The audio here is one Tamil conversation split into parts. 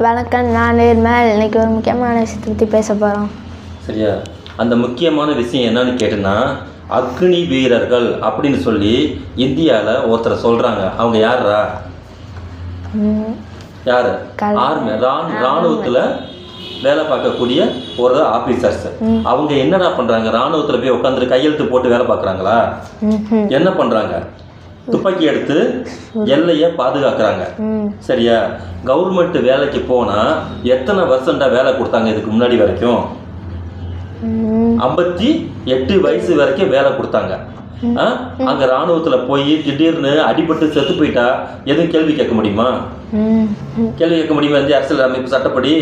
வணக்கம் நான் நேர்மல். இன்னைக்கு ஒரு முக்கியமான விஷயத்தை பற்றி பேச போகிறோம் சரியா? அந்த முக்கியமான விஷயம் என்னன்னு கேட்டேன்னா அக்னி வீரர்கள் அப்படின்னு சொல்லி இந்தியாவில் ஒருத்தரை சொல்கிறாங்க அவங்க யாரா? யார் ஆர்மி. ராண் ராணுவத்தில் வேலை பார்க்கக்கூடிய ஒரு ஆஃபீஸர்ஸ் அவங்க என்னடா பண்ணுறாங்க ராணுவத்தில் போய் உட்காந்துட்டு கையெழுத்து போட்டு வேலை பார்க்குறாங்களா? என்ன பண்ணுறாங்க துப்பாக்கி எடுத்து எல்லையை பாதுகாக்கிறாங்க. சரியா? கவர்மெண்ட் வேலைக்கு போனால் எத்தனை வருஷம்டா வேலை கொடுத்தாங்க இதுக்கு முன்னாடி வரைக்கும்? ஐம்பத்தி எட்டு வயசு வரைக்கும் வேலை கொடுத்தாங்க? அங்க ராணுவத்துல போய் திடீர்னு அடிபட்டு செத்து போயிட்டா எதுவும் கேள்வி கேட்க முடியுமா? கேள்வி கேட்க முடியுமா இந்திய அரசியல் அமைப்பு சட்டப்படி?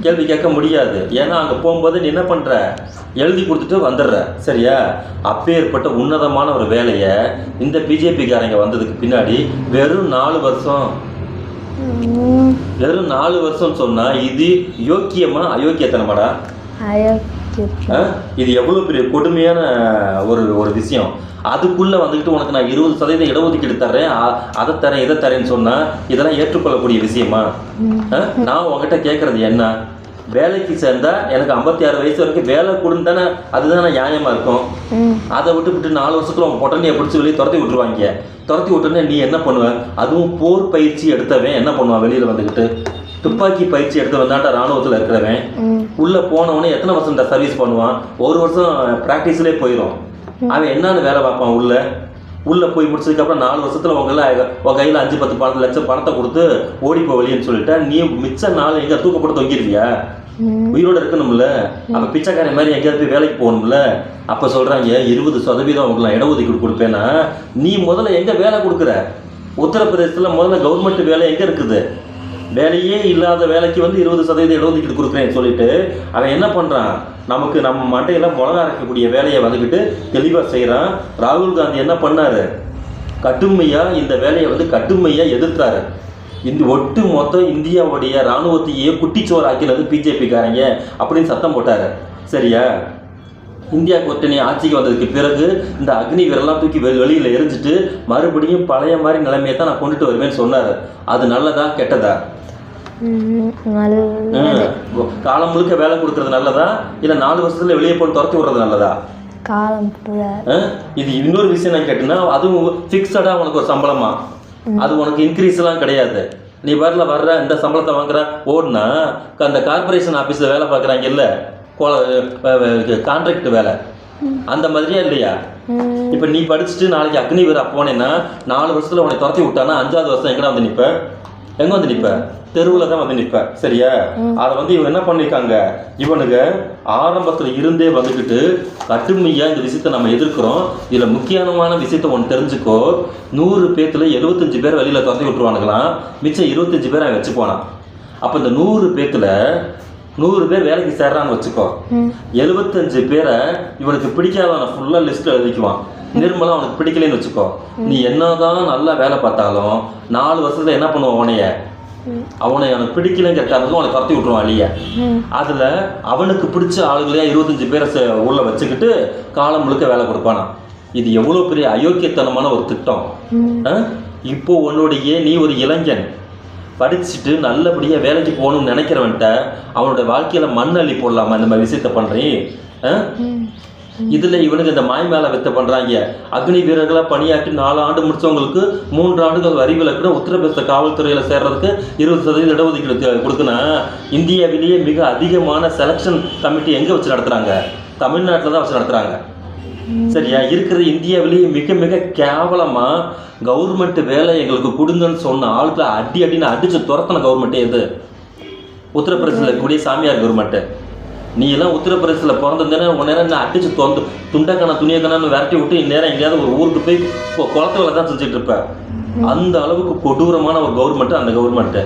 கேள்வி கேட்க முடியாது. ஏன்னா அங்க போகும்போது நீ என்ன பண்ற? எழுதி கொடுத்துட்டு வந்துடுற. சரியா? அப்பேற்பட்ட உன்னதமான ஒரு வேலையை இந்த பிஜேபிக்காரங்க வந்ததுக்கு பின்னாடி வெறும் நாலு வருஷம். வெறும் நாலு வருஷம் சொன்னா இது யோக்கியமா அயோக்கியத்தனமாடா? இது எவ்வளோ பெரிய கொடுமையான ஒரு ஒரு விஷயம். அதுக்குள்ளே வந்துக்கிட்டு உனக்கு நான் இருபது சதவீதம் இடஒதுக்கீடு தர்றேன். அதை தரேன் இதை தரேன்னு சொன்னால் இதெல்லாம் ஏற்றுக்கொள்ளக்கூடிய விஷயமா? நான் உங்ககிட்ட கேட்குறது என்ன? வேலைக்கு சேர்ந்தா எனக்கு ஐம்பத்தி ஆறு வயசு வரைக்கும் வேலை கொடுன்னு தானே அதுதானே நியாயமாக இருக்கும்? அதை விட்டு விட்டு நாலு வருஷத்துல உன் பொட்டனையை பிடிச்சி வெளியே துரத்தி விட்டுருவாங்க. துரத்தி விட்டோன்னே நீ என்ன பண்ணுவ? அதுவும் போர் பயிற்சி எடுத்தவன் என்ன பண்ணுவான் வெளியில் வந்துக்கிட்டு துப்பாக்கி பயிற்சி எடுத்தவன் தான்டா ராணுவத்தில் இருக்கிறவன். உள்ள போனவனே எத்தனை வருஷம் சர்வீஸ் பண்ணுவான்? ஒரு வருஷம் ப்ராக்டிஸ்லேயே போயிடும் அவன் என்னன்னு வேலை பார்ப்பான் உள்ள. உள்ள போய் முடிச்சதுக்கப்புறம் நாலு வருஷத்துல உங்கள உன் கையில் அஞ்சு பத்து பத்து லட்சம் பணத்தை கொடுத்து ஓடி போ வெளியேன்னு சொல்லிட்டா நீ மிச்ச நாள் எங்க தூக்க போட்டு தொங்கிருவியா? ம். உயிரோட இருக்கணும்ல. அப்ப பிச்சைக்காரன் மாதிரி எங்கேயாவது போய் வேலைக்கு போகணும்ல. அப்ப சொல்றாங்க இருபது சதவீதம் உங்களுக்கு இடஒதுக்கீடு கொடுப்பேன்னா நீ முதல்ல எங்க வேலை கொடுக்குற? உத்தரப்பிரதேசத்துல முதல்ல கவர்மெண்ட் வேலை எங்க இருக்குது? வேலையே இல்லாத வேலைக்கு வந்து இருபது சதவீதம் இடஒதுக்கீடு கொடுக்குறேன்னு சொல்லிட்டு அவன் என்ன பண்ணுறான் நமக்கு நம்ம மண்டையில் மிளகா அரைக்கக்கூடிய வேலையை வந்துக்கிட்டு தெளிவாக செய்கிறான் ராகுல் காந்தி என்ன பண்ணார்? கட்டுமையாக இந்த வேலையை வந்து கட்டுமையாக எதிர்த்தாரு. இந்த ஒட்டு மொத்தம் இந்தியாவுடைய ராணுவத்தையே குட்டிச்சோர் ஆக்கினது பிஜேபிக்காரங்க அப்படின்னு சத்தம் போட்டார். சரியா? இந்தியா கூட்டணி ஆட்சிக்கு வந்ததுக்கு பிறகு இந்த அக்னி வீரெல்லாம் தூக்கி வெ வெளியில் எரிஞ்சிட்டு மறுபடியும் பழைய மாதிரி நிலைமையை தான் நான் கொண்டுட்டு வருவேன்னு சொன்னார். அது நல்லதா கெட்டதா? காலம் முழுக்க வேலை கொடுக்கறது நல்லதா? இல்லை நாலு வருஷத்துல வெளியே போட்டு துரத்தி விடுறது நல்லதா? காலம்? இது இன்னொரு விஷயம் நான் கேட்டேன்னா அதுவும் ஃபிக்ஸடாக உனக்கு ஒரு சம்பளமா? அது உனக்கு இன்க்ரீஸ் எல்லாம் கிடையாது. நீ வரல வர்ற இந்த சம்பளத்தை வாங்குற ஓடுனா அந்த கார்பரேஷன் ஆஃபீஸில் வேலை பார்க்குறாங்க இல்லை? கான்ட்ராக்ட் வேலை. அந்த மாதிரியா இல்லையா? இப்போ நீ படிச்சுட்டு நாளைக்கு அக்னி வீர போனேன்னா நாலு வருஷத்துல உன்னை துரத்தி விட்டானா அஞ்சாவது வருஷம் எங்கடா வந்து நிற்ப எங்க வந்து நிற்ப தெருவில் தான் வந்து நிற்ப சரியா? அதை வந்து இவங்க என்ன பண்ணியிருக்காங்க இவனுங்க ஆரம்பத்துல இருந்தே வந்துக்கிட்டு கடுமையா இந்த விஷயத்த நம்ம எதிர்க்கிறோம். இதுல முக்கியமான விஷயத்த ஒன்று தெரிஞ்சுக்கோ. நூறு பேத்துல எழுபத்தஞ்சு பேர் வெளியில துரத்தி விட்டுருவானுங்களாம். மிச்சம் இருபத்தஞ்சு பேர் அவன் வச்சு போனான். அப்போ இந்த நூறு பேத்துல நூறு பேர் வேலைக்கு சேர்றான்னு வச்சுக்கோ. எழுபத்தஞ்சு பேரை இவனுக்கு பிடிக்காதவனை ஃபுல்லாக லிஸ்ட்டில் எழுதிக்குவான். நிர்மலா அவனுக்கு பிடிக்கலைன்னு வச்சுக்கோ. நீ என்னதான் நல்லா வேலை பார்த்தாலும் நாலு வருஷத்துல என்ன பண்ணுவான் அவனைய அவனை அவனுக்கு பிடிக்கலைங்கிற காரணத்துக்கு அவனை துரத்தி விட்டுருவான் இல்லையா ம். அதில் அவனுக்கு பிடிச்ச ஆளுங்களையா இருபத்தஞ்சு பேரை உள்ள வச்சுக்கிட்டு காலம் முழுக்க வேலை கொடுப்பானாம் இது எவ்வளோ பெரிய அயோக்கியத்தனமான ஒரு திட்டம்? இப்போ உன்னுடைய நீ ஒரு இளைஞன். படிச்சுட்டு நல்லபடியாக வேலைக்கு போகணும்னு நினைக்கிறவன்ட்ட அவனோட வாழ்க்கையில் மண் அள்ளி போடலாமா? இந்த மாதிரி விஷயத்த பண்ணுறீன் இதில் இவனுக்கு இந்த மாய் மேலே வித்த பண்ணுறாங்க அக்னி வீரர்களாக பணியாற்றி நாலு ஆண்டு முடிச்சவங்களுக்கு மூன்று ஆண்டுகள் வரி விலக்குன்னு உத்தரப்பிரதேச காவல்துறையில் சேர்றதுக்கு இருபது சதவீத இடஒதுக்கீடு கொடுக்கணும் இந்தியாவிலேயே மிக அதிகமான செலெக்ஷன் கமிட்டி எங்கே வச்சு நடத்துகிறாங்க தமிழ்நாட்டில் தான் வச்சு நடத்துகிறாங்க சரியா? இருக்கிறது இந்தியாவிலேயே மிக மிக கேவலமா கவர்மெண்ட் வேலை எங்களுக்கு கொடுங்கன்னு சொன்ன ஆளுக்கு அடி அடின்னு அடிச்சு துரத்தின கவர்மெண்ட்டே இது. உத்தரப்பிரதேசத்தில் இருக்கக்கூடிய சாமியார் கவர்மெண்ட்டு நீ எல்லாம் உத்தரப்பிரதேசத்தில் பிறந்திருந்தேன்னா உன் நேரம் நான் அடிச்சு தொந்து துண்டக்கணா துணியக்கணான்னு விரட்டி விட்டு இந்நேரம் எங்கேயாவது ஒரு ஊருக்கு போய் கொ- குளத்து வேலை தான் செஞ்சுட்டு இருப்ப. அந்த அளவுக்கு கொடூரமான ஒரு கவர்மெண்ட் அந்த கவர்மெண்ட்டு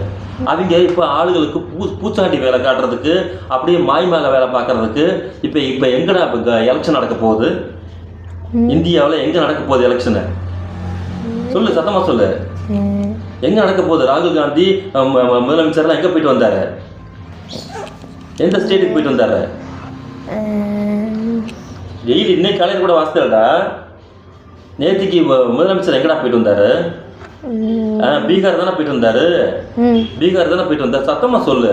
அவங்க இப்போ ஆளுகளுக்கு பூ பூச்சாண்டி வேலை காட்டுறதுக்கு அப்படியே மாய் மேலே வேலை பார்க்கறதுக்கு இப்போ இப்போ எங்கடா இப்போ எலெக்ஷன் நடக்க போகுது? இந்தியாவில் எங்கே நடக்க போகுது எலெக்ஷனு சொல்லு சத்தமாக சொல்லு. எங்கே நடக்க போகுது? ராகுல் காந்தி முதலமைச்சர்லாம் எங்கே போயிட்டு வந்தாரு? எந்த ஸ்டேட்டுக்கு போயிட்டு வந்தாரு? டெய்லி இன்னைக்கு காலையில் கூட வாசித்தலடா நேத்திக்கு மு- முதலமைச்சர் எங்கடா போயிட்டு வந்தாரு? பீகார் தானே போயிட்டு வந்தாரு? பீகார் தானே போயிட்டு வந்தார்? சத்தமா சொல்லு.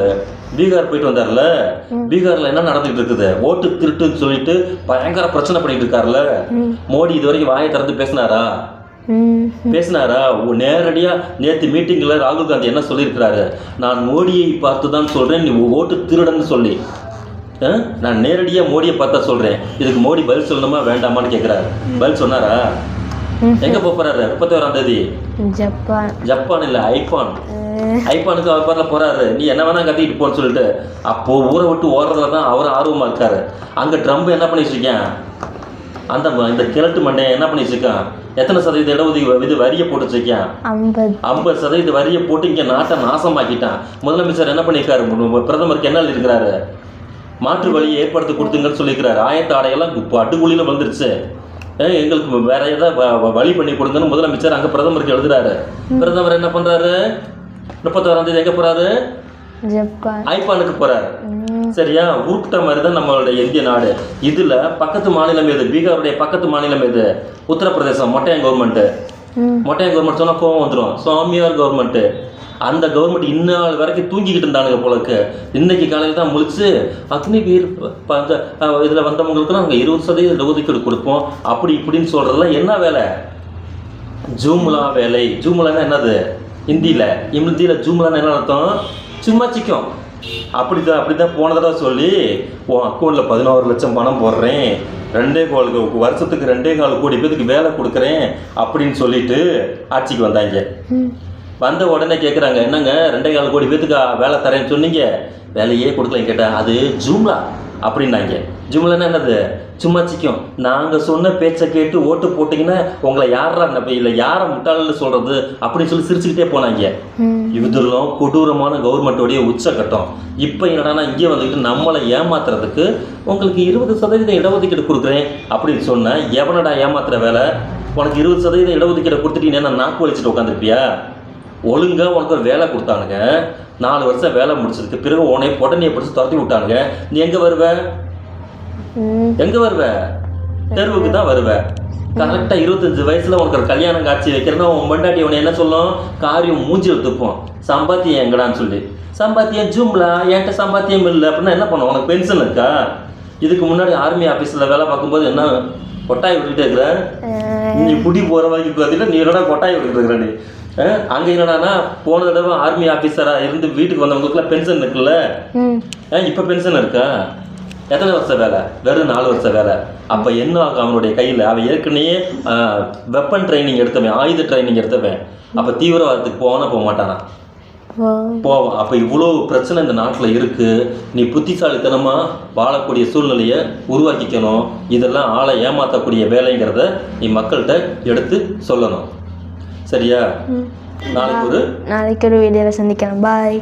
பீகார் போயிட்டு வந்தார்ல? பீகார்ல என்ன நடந்துட்டு இருக்குது? ஓட்டு திருட்டுன்னு சொல்லிட்டு பயங்கர பிரச்சனை பண்ணிட்டு இருக்காருல்ல மோடி இது வரைக்கும் வாயை திறந்து பேசினாரா? பேசினாரா? ஓ- நேரடியா நேத்து மீட்டிங்ல ராகுல் காந்தி என்ன சொல்லியிருக்கிறாரு? நான் மோடியை பார்த்து தான் சொல்றேன் நீ ஓட்டு திருடன்னு சொல்லி? நான் நேரடியா மோடியை பார்த்தா சொல்றேன். இதுக்கு மோடி பதில் சொல்லணுமா வேண்டாமான்னு கேட்கிறாரு பதில் சொன்னாரா. எங்க போறாரு? முப்பத்தி ஓராம் தேதி. ஜப்பான். ஜப்பான் இல்ல ஐபான். ஐபானுக்கு அவர் பாட்டில் போறாரு. நீ என்ன வேணா கத்திக்கிட்டு போன்னு சொல்லிட்டு அப்போ ஊரை விட்டு ஓடுறதுல தான் அவர் ஆர்வமா இருக்காரு. அங்க ட்ரம்ப் என்ன பண்ணி வச்சிருக்கேன் அந்த இந்த கிழட்டு மண்டையை என்ன பண்ணி வச்சிருக்கான் எத்தனை சதவீத இடஒதுக்கீடு இது வரியை போட்டு வச்சிருக்கேன் ஐம்பது சதவீத வரியை போட்டு இங்க நாட்டை நாசமாக்கிட்டான். முதலமைச்சர் என்ன பண்ணியிருக்காரு? பிரதமருக்கு என்ன இருக்கிறாரு. மாற்று வழியை ஏற்படுத்தி கொடுத்துங்கன்னு சொல்லியிருக்கிறாரு. ஆயத்த ஆடையெல்லாம் பட்டுக்குழியில வந்துருச்சு எங்களுக்கு வேற ஏதாவது வழி பண்ணி கொடுங்கன்னு முதலமைச்சர் அங்க பிரதமருக்கு எழுதுறாரு. பிரதமர் என்ன பண்றாரு? முப்பத்தோராம் தேதி எங்க ஜப்பான் ஐபானுக்கு போறாரு. சரியா? உருப்பிட்ட மாதிரி தான் நம்மளுடைய இந்திய நாடு. இதுல பக்கத்து மாநிலம் எது? பீகாருடைய பக்கத்து மாநிலம் எது? உத்தரப்பிரதேசம் மொட்டையன் கவர்மெண்ட் மொட்டையன் கவர்மெண்ட் சொன்னா கோவம் வந்துடும் சுவாமியார் கவர்மெண்ட் அந்த கவர்மெண்ட் இந்நாள் வரைக்கும் தூங்கிக்கிட்டு இருந்தானுங்க போலக்கு இன்னைக்கு காலையில் தான் முழிச்சு அக்னி அஹ், இதுல வந்தவங்களுக்கு நாங்கள் இருபது சதவீத ஒதுக்கீடு கொடுப்போம். அப்படி இப்படின்னு சொல்றதெல்லாம் என்ன வேலை? ஜூமுலா வேலை. ஜூமுலான்னா என்னது? ஹிந்தியில ஹிந்தியில ஜூமுலான்னு என்ன அர்த்தம்? சும்மா சிக்கும் அப்படிதான் அப்படிதான் போன தடவை சொல்லி உன் அக்கௌண்ட்டில் பதினோரு லட்சம் பணம் போடுறேன். ரெண்டே கால் வருஷத்துக்கு ரெண்டே கால் கோடி பேத்துக்கு வேலை கொடுக்குறேன் அப்படின்னு சொல்லிட்டு ஆட்சிக்கு வந்தாங்க. வந்த உடனே கேட்குறாங்க என்னங்க ரெண்டே கால் கோடி பேத்துக்கு வேலை தரேன்னு சொன்னீங்க? வேலையே கொடுக்கலன்னு கேட்டேன் அது ஜூம்லா. அப்படின்னாங்க. ஜூம்லான்னா என்னது? சும்மா சிக்கும் நாங்கள் சொன்ன பேச்சை கேட்டு ஓட்டு போட்டிங்கன்னா உங்களை யாரா இல்லை யாரை முட்டாளன்னு சொல்கிறது அப்படின்னு சொல்லி சிரிச்சுக்கிட்டே போனாங்க. இதெல்லாம் கொடூரமான கவர்மெண்ட்டோடைய உச்சகட்டம். இப்போ என்னடான்னா இங்கே வந்துக்கிட்டு நம்மளை ஏமாத்துறதுக்கு உங்களுக்கு இருபது சதவீதம் இடஒதுக்கீடு கொடுக்குறேன் அப்படின்னு சொன்ன எவனடா ஏமாத்துற வேலை? உனக்கு இருபது சதவீதம் இடஒதுக்கீடு கொடுத்துட்டீங்கன்னா நாக்கு வலிச்சுட்டு உட்காந்துருப்பியா ஒழுங்கா உனக்கு ஒரு வேலை கொடுத்தானுங்க நாலு வருஷம் வேலை முடிச்சதுக்கு பிறகு உன்னை உடனே பிடிச்சி துரத்தி விட்டானுங்க. நீ எங்கே வருவ? எங்கே வருவ? தெருவுக்கு தான் வருவ. கரெக்டாக இருபத்தஞ்சு வயசுல உனக்கு ஒரு கல்யாணம் காட்சி வைக்கிறேன்னா உன் பொண்டாட்டி உன்னை என்ன சொல்லும்? காரியம் மூஞ்சில் துப்போம் சம்பாத்தியம் எங்கடான்னு சொல்லி. சம்பாத்தியம் ஜூம்லா என்கிட்ட சம்பாத்தியம் இல்லை அப்படின்னா என்ன பண்ணும்? உனக்கு பென்ஷன் இருக்கா? இதுக்கு முன்னாடி ஆர்மி ஆஃபீஸில் வேலை பார்க்கும்போது என்ன கொட்டாய் விட்டுட்டே இருக்கிற? நீ புடி போகிற வரைக்கும் பார்த்துட்டு நீ கொட்டாய் விட்டுட்டு இருக்கிற நீ? அங்க என்னடான்னா போன தடவை ஆர்மி ஆஃபீஸராக இருந்து வீட்டுக்கு வந்தவங்களுக்குலாம் பென்ஷன் இருக்குல்ல? இப்போ பென்ஷன் இருக்கா? எத்தனை வருஷம் வேலை? வெறும் நாலு வருஷம் வேலை. அப்போ என்ன ஆகும் அவனுடைய கையில்? அவன் ஏற்கனவே வெப்பன் ட்ரைனிங் எடுத்தவன் ஆயுத ட்ரைனிங் எடுத்தவன். அப்போ தீவிரவாதத்துக்கு போவானா போக மாட்டானா? போவான். அப்போ இவ்வளோ பிரச்சனை இந்த நாட்டில் இருக்குது நீ புத்திசாலித்தனமாக வாழக்கூடிய சூழ்நிலையை உருவாக்கிக்கணும். இதெல்லாம் ஆளை ஏமாற்றக்கூடிய வேலைங்கிறத நீ மக்கள்கிட்ட எடுத்து சொல்லணும். சரியா? நாளைக்கு ஒரு நாளைக்கு ஒரு வீடியோவில் சந்திக்கிறேன் பாய்